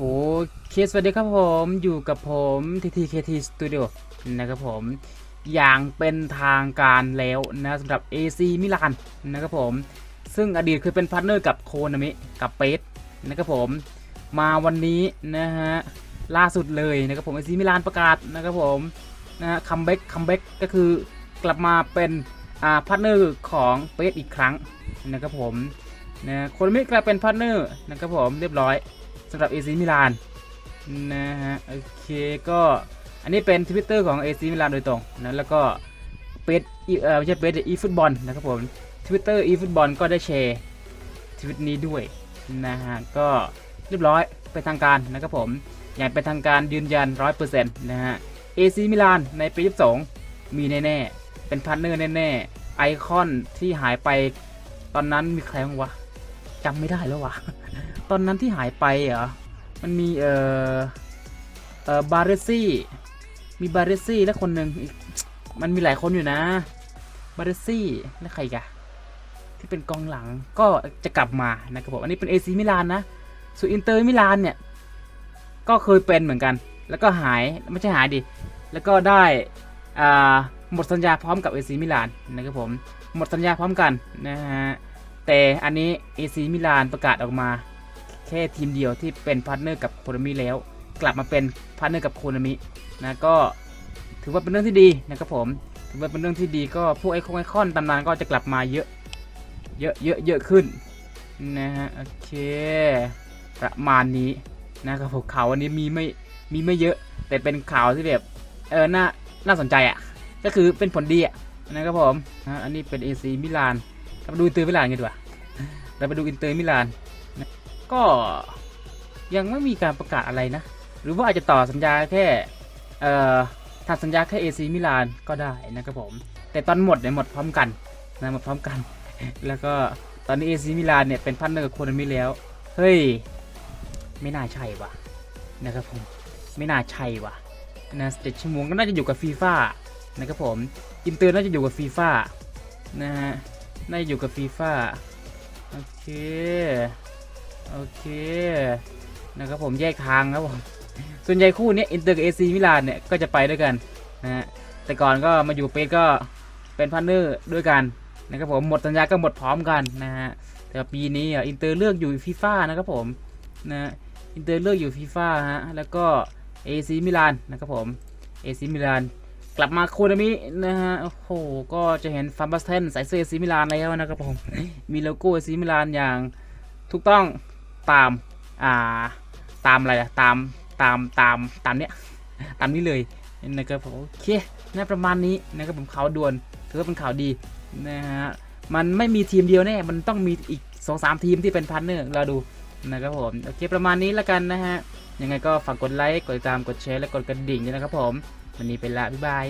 โอเคสวัสดีครับผมอยู่กับผม TTKT Studio นะครับผม อย่างเป็นทางการแล้วนะสำหรับ AC มิลานนะครับผม ซึ่งอดีตเคยเป็นพาร์ทเนอร์กับโคนามิกับเปสนะครับผม มาวันนี้นะฮะ ล่าสุดเลยนะครับผม AC มิลานประกาศนะครับผมนะฮะคัมแบ็กคัมแบ็กก็คือกลับมาเป็นอ่าพาร์ทเนอร์ของเปสอีกครั้งนะครับผมนะโคนามิกลายเป็นพาร์ทเนอร์นะครับผมเรียบร้อย สำหรับ AC มิลานนะฮะโอเคก็อันนี้เป็นทวิตเตอร์ของ AC มิลานโดยตรงนะแล้วก็เปดเออไม่ใช่เปดอีฟุตบอลนะครับผมทวิตเตอร์อีฟุตบอลก็ได้แชร์ทวิตนี้ด้วยนะฮะก็เรียบร้อยเป็นทางการนะครับผมอย่างเป็นทางการยืนยัน 100%นะฮะ AC มิลานในปี 22 มีแน่ๆ เป็นพาร์ทเนอร์แน่ๆ ไอคอนที่หายไปตอนนั้นมีใครบ้างวะจำไม่ได้แล้ววะ ตอนนั้นที่หายไปเหรอ มันมีเอ่อเอ่อบาเรซี่ มีบาเรซี่และคนหนึ่งอีกมันมีหลายคนอยู่นะ บาเรซี่ และใครกะที่เป็นกองหลังก็จะกลับมานะครับผม อันนี้เป็นเอซีมิลานนะ ส่วนอินเตอร์มิลานเนี่ย ก็เคยเป็นเหมือนกัน แล้วก็หาย ไม่ใช่หายดิ แล้วก็ได้อ่าหมดสัญญาพร้อมกับเอซีมิลานนะครับผม หมดสัญญาพร้อมกันนะฮะ แต่อันนี้เอซีมิลานประกาศออกมา แค่ทีมเดียวที่เป็นพาร์ทเนอร์กับโคนามิแล้ว กลับมาเป็นพาร์ทเนอร์กับโคนามินะก็ถือว่าเป็นเรื่องที่ดีนะครับผมถือว่าเป็นเรื่องที่ดีก็พวกไอคอนไอคอนตำนานก็จะกลับมาเยอะเยอะเยอะเยอะขึ้นนะฮะโอเคประมาณนี้นะครับผมข่าววันนี้มีไม่มีไม่เยอะ แต่เป็นข่าวที่แบบเออน่าน่าสนใจอะก็คือเป็นผลดีอะนะครับผมอันนี้เป็น AC มิลานเราไปดูอินเตอร์มิลานกันดีกว่าเราไปดูอินเตอร์มิลาน ก็ยังไม่มีการประกาศอะไรนะ หรือว่าอาจจะต่อสัญญาแค่เอ่อทำสัญญาแค่ AC มิลานก็ได้นะครับผม แต่ตอนหมดเนี่ยหมดพร้อมกันนะหมดพร้อมกัน แล้วก็ตอนนี้ AC มิลานเนี่ยเป็นพันเนอร์กับโคนามิแล้ว เฮ้ย ไม่น่าใช่วะนะครับผม ไม่น่าใช่วะนะเจ็ดชั่วโมงก็น่าจะอยู่กับฟีฟ่านะครับผม อินเตอร์น่าจะอยู่กับฟีฟ่านะฮะ น่าจะอยู่กับฟีฟ่าโอเค โอเคนะครับผมแยกทางครับผมส่วนใหญ่คู่นี้อินเตอร์กับเอซีมิลานเนี่ยก็จะไปด้วยกันนะฮะแต่ก่อนก็มาอยู่เปสก็เป็นพาร์ทเนอร์ด้วยกันนะครับผมหมดสัญญาก็หมดพร้อมกันนะฮะแต่ปีนี้อินเตอร์เลือกอยู่ฟีฟ่านะครับผมนะอินเตอร์เลือกอยู่ฟีฟ่าฮะแล้วก็เอซีมิลานนะครับผมเอซีมิลานกลับมาโคนามินะฮะโอ้โหก็จะเห็นฟาร์บัสเทนใส่เสื้อเอซีมิลานแล้วนะครับผมมีโลโก้เอซีมิลานอย่างถูกต้อง ตามอ่าตามอะไรอะตามตามตามตามเนี้ยตามนี้เลยนะครับผมโอเคนะประมาณนี้นะครับผมข่าวด่วนถือว่าเป็นข่าวดีนะฮะมันไม่มีทีมเดียวแน่มันต้องมีอีกสองสามทีมที่เป็นพาร์ทเนอร์เราดูนะครับผมโอเคประมาณนี้แล้วกันนะฮะยังไงก็ฝากกดไลค์กดติดตามกดแชร์และกดกระดิ่งด้วยนะครับผมวันนี้ไปละบ๊ายบาย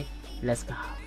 let's go